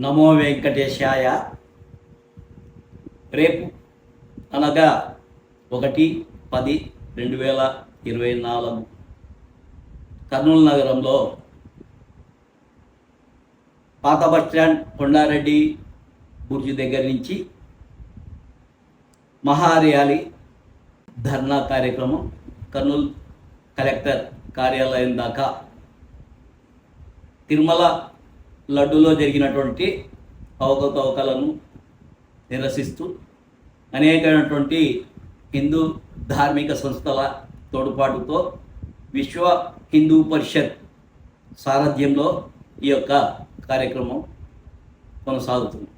నమో వెంకటేశాయ. రేపు అనగా ఒకటి పది రెండు వేల ఇరవై నాలుగు కర్నూలు నగరంలో పాత బస్ స్టాండ్ కొండారెడ్డి బుర్జి దగ్గర నుంచి మహార్యాలి ధర్నా కార్యక్రమం కర్నూలు కలెక్టర్ కార్యాలయం దాకా తిరుమల లడ్డూలో జరిగినటువంటి అవకతవకలను నిరసిస్తూ అనేకమైనటువంటి హిందూ ధార్మిక సంస్థల తోడ్పాటుతో విశ్వ హిందూ పరిషత్ సారథ్యంలో ఈ యొక్క కార్యక్రమం కొనసాగుతుంది.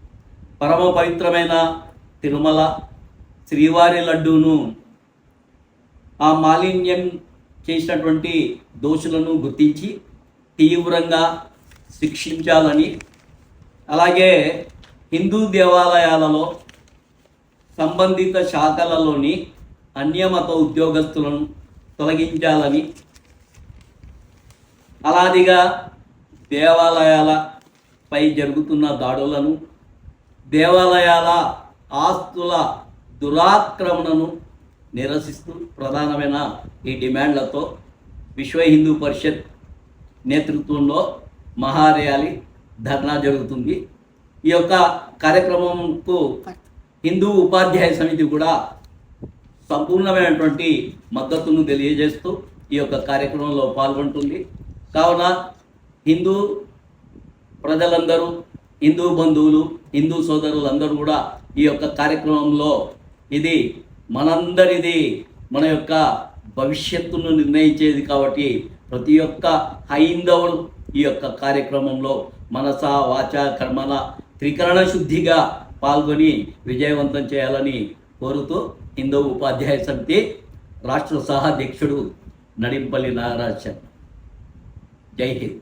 పరమ పవిత్రమైన తిరుమల శ్రీవారి లడ్డూను ఆ మాలిన్యం చేసినటువంటి దోషులను గుర్తించి తీవ్రంగా శిక్షించాలని. అలాగే హిందూ దేవాలయాలలో సంబంధిత శాఖలలోని అన్యమత ఉద్యోగస్తులను తొలగించాలని. అలాదిగా దేవాలయాలపై జరుగుతున్న దాడులను దేవాలయాల ఆస్తుల దురాక్రమణను నిరసిస్తూ ప్రధానమైన ఈ డిమాండ్లతో విశ్వ హిందూ పరిషత్ నేతృత్వంలో మహార్యాలి ధర్నా జరుగుతుంది. ఈ యొక్క కార్యక్రమంకు హిందూ ఉపాధ్యాయ సమితి కూడా సంపూర్ణమైనటువంటి మద్దతును తెలియజేస్తూ ఈ యొక్క కార్యక్రమంలో పాల్గొంటుంది. కావున హిందూ ప్రజలందరూ హిందూ బంధువులు హిందూ సోదరులందరూ కూడా ఈ యొక్క కార్యక్రమంలో ఇది మనందరిది మన యొక్క భవిష్యత్తును నిర్ణయించేది కాబట్టి ప్రతి ఒక్క హైందవులు ఈ యొక్క కార్యక్రమంలో మనస వాచ కర్మల త్రికరణ శుద్ధిగా పాల్గొని విజయవంతం చేయాలని కోరుతూ హిందూ ఉపాధ్యాయ సమితి రాష్ట్ర సహాధ్యక్షుడు నడింపల్లి నాగరాజ్ శర్మ జై హింద్.